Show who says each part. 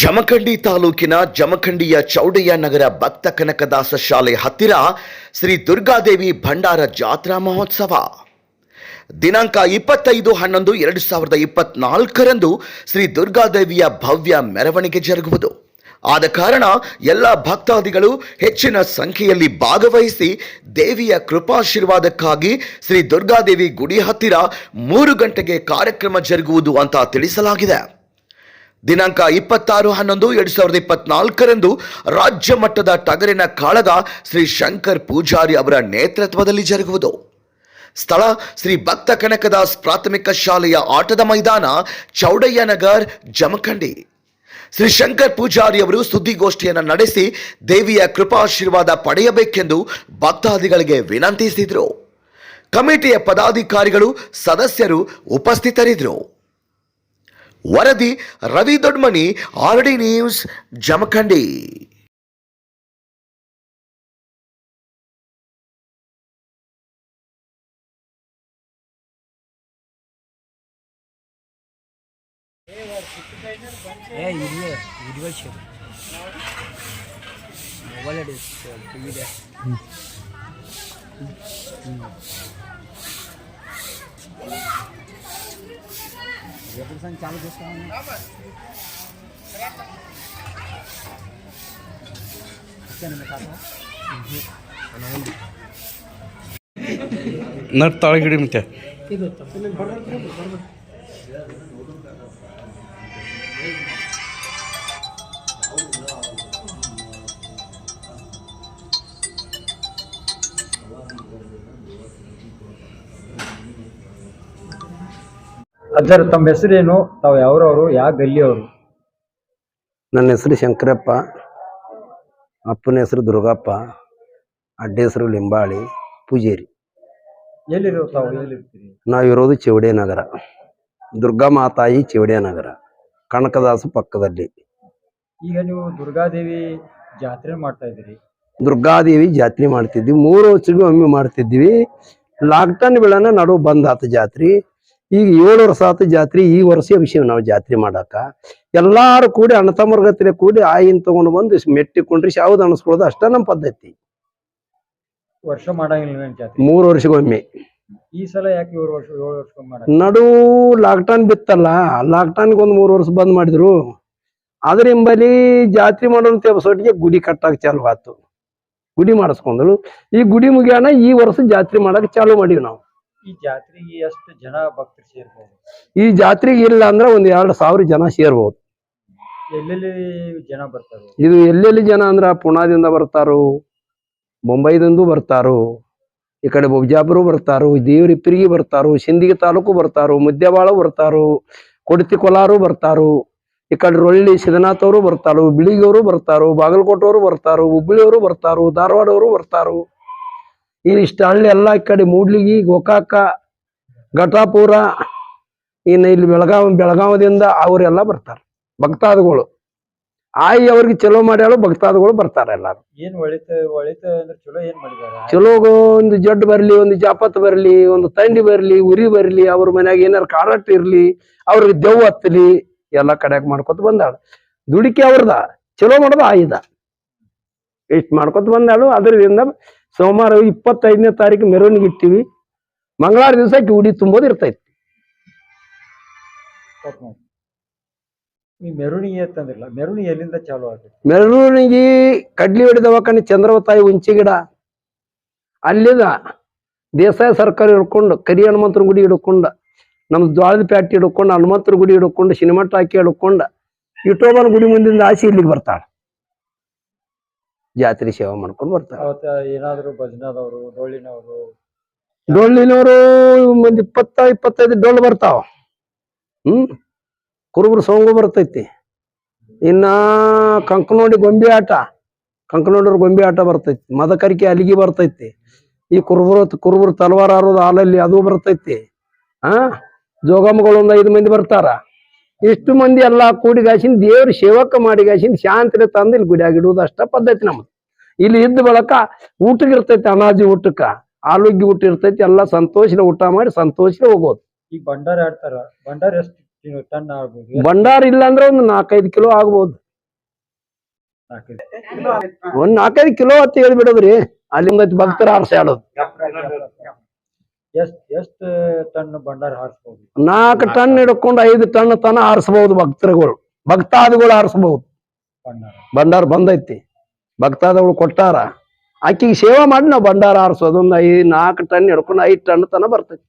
Speaker 1: ಜಮಖಂಡಿ ತಾಲೂಕಿನ ಜಮಖಂಡಿಯ ಚೌಡಯ್ಯ ನಗರ ಭಕ್ತ ಕನಕದಾಸ ಶಾಲೆ ಹತ್ತಿರ ಶ್ರೀ ದುರ್ಗಾದೇವಿ ಭಂಡಾರ ಜಾತ್ರಾ ಮಹೋತ್ಸವ. ದಿನಾಂಕ ಇಪ್ಪತ್ತೈದು ಹನ್ನೊಂದು ಎರಡು ಸಾವಿರದ ಇಪ್ಪತ್ನಾಲ್ಕರಂದು ಶ್ರೀ ದುರ್ಗಾದೇವಿಯ ಭವ್ಯ ಮೆರವಣಿಗೆ ಜರುಗುವುದು. ಆದ ಕಾರಣ ಎಲ್ಲ ಭಕ್ತಾದಿಗಳು ಹೆಚ್ಚಿನ ಸಂಖ್ಯೆಯಲ್ಲಿ ಭಾಗವಹಿಸಿ ದೇವಿಯ ಕೃಪಾಶೀರ್ವಾದಕ್ಕಾಗಿ ಶ್ರೀ ದುರ್ಗಾದೇವಿ ಗುಡಿ ಹತ್ತಿರ ಮೂರು ಗಂಟೆಗೆ ಕಾರ್ಯಕ್ರಮ ಜರುಗುವುದು ಅಂತ ತಿಳಿಸಲಾಗಿದೆ. ದಿನಾಂಕ ಇಪ್ಪತ್ತಾರು ಹನ್ನೊಂದು, ಎರಡು ಸಾವಿರದ ಇಪ್ಪತ್ನಾಲ್ಕರಂದು ರಾಜ್ಯ ಮಟ್ಟದ ಟಗರಿನ ಕಾಳಗ ಶ್ರೀ ಶಂಕರ್ ಪೂಜಾರಿ ಅವರ ನೇತೃತ್ವದಲ್ಲಿ ಜರುಗುವುದು. ಸ್ಥಳ ಶ್ರೀ ಭಕ್ತ ಕನಕದಾಸ್ ಪ್ರಾಥಮಿಕ ಶಾಲೆಯ ಆಟದ ಮೈದಾನ ಚೌಡಯ್ಯನಗರ್ ಜಮಖಂಡಿ. ಶ್ರೀ ಶಂಕರ್ ಪೂಜಾರಿ ಅವರು ಸುದ್ದಿಗೋಷ್ಠಿಯನ್ನು ನಡೆಸಿ ದೇವಿಯ ಕೃಪಾಶೀರ್ವಾದ ಪಡೆಯಬೇಕೆಂದು ಭಕ್ತಾದಿಗಳಿಗೆ ವಿನಂತಿಸಿದರು. ಕಮಿಟಿಯ ಪದಾಧಿಕಾರಿಗಳು, ಸದಸ್ಯರು ಉಪಸ್ಥಿತರಿದ್ದರು. వరది
Speaker 2: Ravi Dodmani already news Jamkhandi mobile ఎప్పుడు సంగతి చాలు చూస్తామని వచ్చాను మీ తాత
Speaker 3: ನಟ್ ತಳಗಿಡಿ ಮತ್ತೆ
Speaker 2: ಅಜ್ಜರ್ ತಮ್ಮ ಹೆಸರೇನು? ತಾವು ಯಾವ್ರವ್ರು? ಯಾವ ಗಲ್ಲಿಯವರು?
Speaker 4: ನನ್ನ ಹೆಸರು ಶಂಕರಪ್ಪ ಅಪ್ಪನ ಹೆಸರು ದುರ್ಗಪ್ಪ ಅಡ್ಡ ಹೆಸರು ಲಿಂಬಾಳಿ ಪೂಜೇರಿ.
Speaker 2: ಎಲ್ಲಿರೋ ತಾವು? ಎಲ್ಲಿರ್ತೀರಿ?
Speaker 4: ನಾವಿರೋದು ಚಿವಡೆ ನಗರ ದುರ್ಗಾ ಮಾತಾಯಿ ಚಿವಡೆ ನಗರ ಕನಕದಾಸ ಪಕ್ಕದಲ್ಲಿ.
Speaker 2: ಈಗ ನೀವು ದುರ್ಗಾದೇವಿ ಜಾತ್ರೆ ಮಾಡ್ತಾ ಇದ್ದೀರಿ.
Speaker 4: ದುರ್ಗಾದೇವಿ ಜಾತ್ರೆ ಮಾಡ್ತಿದ್ವಿ. ಮೂರು ವರ್ಷಗೂ ಒಮ್ಮೆ ಮಾಡ್ತಿದ್ವಿ. ಲಾಕ್ಡೌನ್ ಬೆಳೆನ ನಡು ಬಂದ್ ಆತ ಜಾತ್ರೆ. ಈಗ ಏಳು ವರ್ಷ ಆತ ಜಾತ್ರೆ ಈ ವರ್ಷ ವಿಷಯ ನಾವು ಜಾತ್ರೆ ಮಾಡಾಕ. ಎಲ್ಲಾರು ಕೂಡಿ ಅಣ್ಣ ತಮ್ಮರ್ಗತ್ರ ಕೂಡಿ ಆಯಿನ್ ತಗೊಂಡು ಬಂದು ಮೆಟ್ಟಿ ಕುಂಡ್ರಿಸಿ ಯಾವ್ದು ಅನಿಸ್ಕೊಳ್ಳೋದು ಅಷ್ಟ ನಮ್ಮ ಪದ್ಧತಿ.
Speaker 2: ವರ್ಷ ಮಾಡಂಗಿಲ್ಲ ಜಾತ್ರೆ?
Speaker 4: ಮೂರು ವರ್ಷಗೊಮ್ಮೆ.
Speaker 2: ಈ ಸಲ ಯಾಕೆ ಏಳು ವರ್ಷ ಏಳು ವರ್ಷ ಮಾಡ
Speaker 4: ನಡು ಲಾಕ್ಡೌನ್ ಬಿತ್ತಲ್ಲ ಲಾಕ್ಡೌನ್ಗೆ ಒಂದು ಮೂರು ವರ್ಷ ಬಂದ್ ಮಾಡಿದ್ರು. ಆದ್ರೆ ಹಿಂಬಲಿ ಜಾತ್ರೆ ಮಾಡೋಂತ ಎಬ್ಸೋಟಿಗೆ ಗುಡಿ ಕಟ್ಟಾಕ ಚಾಲು ಆತು. ಗುಡಿ ಮಾಡಿಸ್ಕೊಂಡ್ರು. ಈ ಗುಡಿ ಮುಗಿಯೋಣ ಈ ವರ್ಷ ಜಾತ್ರೆ ಮಾಡಕ್ ಚಾಲು ಮಾಡೀವಿ ನಾವು.
Speaker 2: ಈ ಜಾತ್ರೆಗೆ ಎಷ್ಟು ಜನ ಭಕ್ತರು ಸೇರ್ಬೋದು?
Speaker 4: ಈ ಜಾತ್ರೆಗೆ ಇಲ್ಲ ಅಂದ್ರೆ ಒಂದ್ ಎರಡು ಸಾವಿರ ಜನ ಸೇರ್ಬಹುದು
Speaker 2: ಎಲ್ಲೆಲ್ಲಿ ಜನ ಬರ್ತಾರೆ?
Speaker 4: ಇದು ಎಲ್ಲೆಲ್ಲಿ ಜನ ಅಂದ್ರ ಪುಣಾದಿಂದ ಬರ್ತಾರು ಮುಂಬೈದಿಂದ ಬರ್ತಾರು ಈ ಕಡೆ ಬಿಜಾಪುರ ಬರ್ತಾರು ದೇವರಿಪ್ಪರಿಗೆ ಬರ್ತಾರು ಸಿಂದಿಗೆ ತಾಲೂಕು ಬರ್ತಾರು ಮುದ್ದೆಬಾಳು ಬರ್ತಾರು ಕೊಡತಿ ಕೊಲಾರು ಬರ್ತಾರು ಈ ಕಡೆ ರೊಳ್ಳಿ ಸಿದ್ದನಾಥ್ ಅವರು ಬರ್ತಾರು ಬಿಳಿಗಿಯವರು ಬರ್ತಾರು ಬಾಗಲಕೋಟೆಯವರು ಬರ್ತಾರು ಹುಬ್ಬಳ್ಳಿಯವರು ಬರ್ತಾರು ಧಾರವಾಡವರು ಬರ್ತಾರು ಇಷ್ಟ ಹಳ್ಳಿ ಎಲ್ಲ ಈ ಕಡೆ ಮೂಡ್ಲಿಗಿ ಗೋಕಾಕ ಘಟಾಪುರ ಇನ್ನು ಇಲ್ಲಿ ಬೆಳಗಾವಿ ಬೆಳಗಾವದಿಂದ ಅವರೆಲ್ಲ ಬರ್ತಾರೆ ಭಕ್ತಾದಿಗಳು. ಆಯಿ ಅವ್ರಿಗೆ ಚಲೋ ಮಾಡ್ಯಾಳು ಭಕ್ತಾದಿಗಳು ಬರ್ತಾರೆ ಎಲ್ಲಾರು.
Speaker 2: ಏನು ಒಳಿತ ಒಳಿತ ಅಂದ್ರೆ ಚಲೋ ಏನ್ ಮಾಡಿದಾರ?
Speaker 4: ಚಲೋ ಒಂದು ಜಡ್ ಬರ್ಲಿ ಒಂದು ಜಾಪತ್ ಬರ್ಲಿ ಒಂದು ತಂಡಿ ಬರ್ಲಿ ಉರಿ ಬರ್ಲಿ ಅವ್ರ ಮನ್ಯಾಗ ಏನಾರು ಕಾರಟ್ ಇರ್ಲಿ ಅವ್ರಿಗೆ ದೆವ್ ಹತ್ತಲಿ ಎಲ್ಲ ಕಡೆಯಾಗ ಮಾಡ್ಕೊತ ಬಂದಾಳು. ದುಡಿಕೆ ಅವ್ರದ ಚಲೋ ಮಾಡೋದು ಆಯ್ದ. ಇಷ್ಟ ಮಾಡ್ಕೊತ ಬಂದಾಳು ಅದರಿಂದ ಸೋಮವಾರ ಇಪ್ಪತ್ತೈದನೇ ತಾರೀಕು ಮೆರವಣಿಗೆ ಇಟ್ಟಿವಿ ಮಂಗಳವಾರ ದಿವಸ ಉಡಿ ತುಂಬೋದು ಇರ್ತೈತಿ.
Speaker 2: ಈ ಮೆರವಣಿಗೆ ಅಂತಂದಿಲ್ಲ ಮೆರವಣಿಗೆ ಎಲ್ಲಿಂದ ಚಾಲು ಆಗುತ್ತೆ
Speaker 4: ಮೆರವಣಿಗೆ ಕಡ್ಲಿ ಹೊಡೆದವಕಣಿ ಚಂದ್ರವತಾಯಿ ಉಂಚಿ ಗಿಡ. ಅಲ್ಲಿದ ದೇಸಾಯಿ ಸರ್ಕಾರ ಹಿಡ್ಕೊಂಡು ಕರಿ ಹನುಮಂತರ ಗುಡಿ ಹಿಡ್ಕೊಂಡು ನಮ್ಮ ಜ್ವಾಳದ ಪ್ಯಾಟಿ ಹಿಡ್ಕೊಂಡು ಹನುಮಂತರ ಗುಡಿ ಹಿಡ್ಕೊಂಡು ಸಿನಿಮಾ ಟಾಕಿ ಹಿಡ್ಕೊಂಡು ಇಟೋಬನ ಗುಡಿ ಮುಂದಿಂದ ಆಸಿ ಇಲ್ಲಿಗೆ ಬರ್ತಾಳೆ. ಜಾತ್ರೆ ಸೇವೆ ಮಾಡ್ಕೊಂಡು ಬರ್ತಾರೆ.
Speaker 2: ಅವತ್ತ ಏನಾದ್ರು ಭಜನದವರು ಡೊಳ್ಳಿನವರು?
Speaker 4: ಡೊಳ್ಳಿನವರು ಒಂದು ಇಪ್ಪತ್ತ ಇಪ್ಪತ್ತೈದು ಡೊಳ್ಳು ಬರ್ತಾವ. ಹ್ಮ್? ಕುರುಬರು ಸೋಂಗು ಬರ್ತೈತಿ. ಇನ್ನ ಕಂಕನೋಡಿ ಗೊಂಬೆ ಆಟ ಕಂಕನೋಡಿರ ಗೊಂಬೆ ಆಟ ಬರ್ತೈತಿ. ಮದಕರಿಕೆ ಅಲಿಗಿ ಬರ್ತೈತಿ. ಈ ಕುರುಬರು ಕುರುಬರು ತಲವಾರ ಆರೋದು ಹಾಲಲ್ಲಿ ಅದು ಬರ್ತೈತಿ. ಆ? ಜೋಗಮ್ಮಗಳು ಒಂದ್ ಐದು ಮಂದಿ ಬರ್ತಾರ. ಇಷ್ಟು ಮಂದಿ ಎಲ್ಲಾ ಕೂಡಿಗಾಸಿನ ದೇವ್ರ ಸೇವಕ ಮಾಡಿಗಾಸಿನ ಶಾಂತಿನ ತಂದು ಇಲ್ಲಿ ಗುಡಿಯಾಗಿಡುವುದು ಅಷ್ಟ ಪದ್ಧತಿ ನಮ್ದು. ಇಲ್ಲಿ ಇದ್ದ ಬಳಕ ಊಟಕ್ಕೆ ಇರ್ತೈತಿ ಅನಾಜಿ ಊಟಕ್ಕ ಆರೋಗ್ಯ ಊಟ ಇರ್ತೈತಿ ಎಲ್ಲ ಸಂತೋಷದ ಊಟ ಮಾಡಿ ಸಂತೋಷದ ಹೋಗೋದು.
Speaker 2: ಈ ಭಂಡಾರ ಆಡ್ತಾರ ಭಂಡಾರ ಎಷ್ಟು ಟನ್ ಆಗ್ಬೋದು?
Speaker 4: ಭಂಡಾರ ಇಲ್ಲ ಅಂದ್ರೆ ಒಂದು ನಾಲ್ಕೈದು ಕಿಲೋ ಆಗ್ಬೋದು. ಒಂದ್ ನಾಲ್ಕೈದು ಕಿಲೋ ಹತ್ತಿ ಹೇಳ್ಬಿಡೋದ್ರಿ. ಅಲ್ಲಿಂದ ಭಕ್ತರ ಆಡ್ಸಾಡೋದು
Speaker 2: ಎಷ್ಟ್ ಎಷ್ಟ್ ಟನ್ ಭಂಡಾರ ಹಾರಿಸಬಹುದು
Speaker 4: ನಾಲ್ಕು ಟನ್ ಹಿಡ್ಕೊಂಡು ಐದು ಟನ್ ತನ ಆರಿಸಬಹುದು ಭಕ್ತರುಗಳು. ಭಕ್ತಾದಿಗಳು ಆರಿಸಬಹುದು
Speaker 2: ಭಂಡಾರ.
Speaker 4: ಭಂಡಾರ ಬಂದೈತಿ. ಭಕ್ತಾದಿಗಳು ಕೊಟ್ಟಾರ. ಆಕಿಗೆ ಸೇವಾ ಮಾಡಿ ನಾವು ಭಂಡಾರ ಆರಿಸೋದು ಒಂದು ಐದು ನಾಲ್ಕು ಟನ್ ಹಿಡ್ಕೊಂಡು ಐದು ಟನ್ ತನ ಬರ್ತೈತಿ.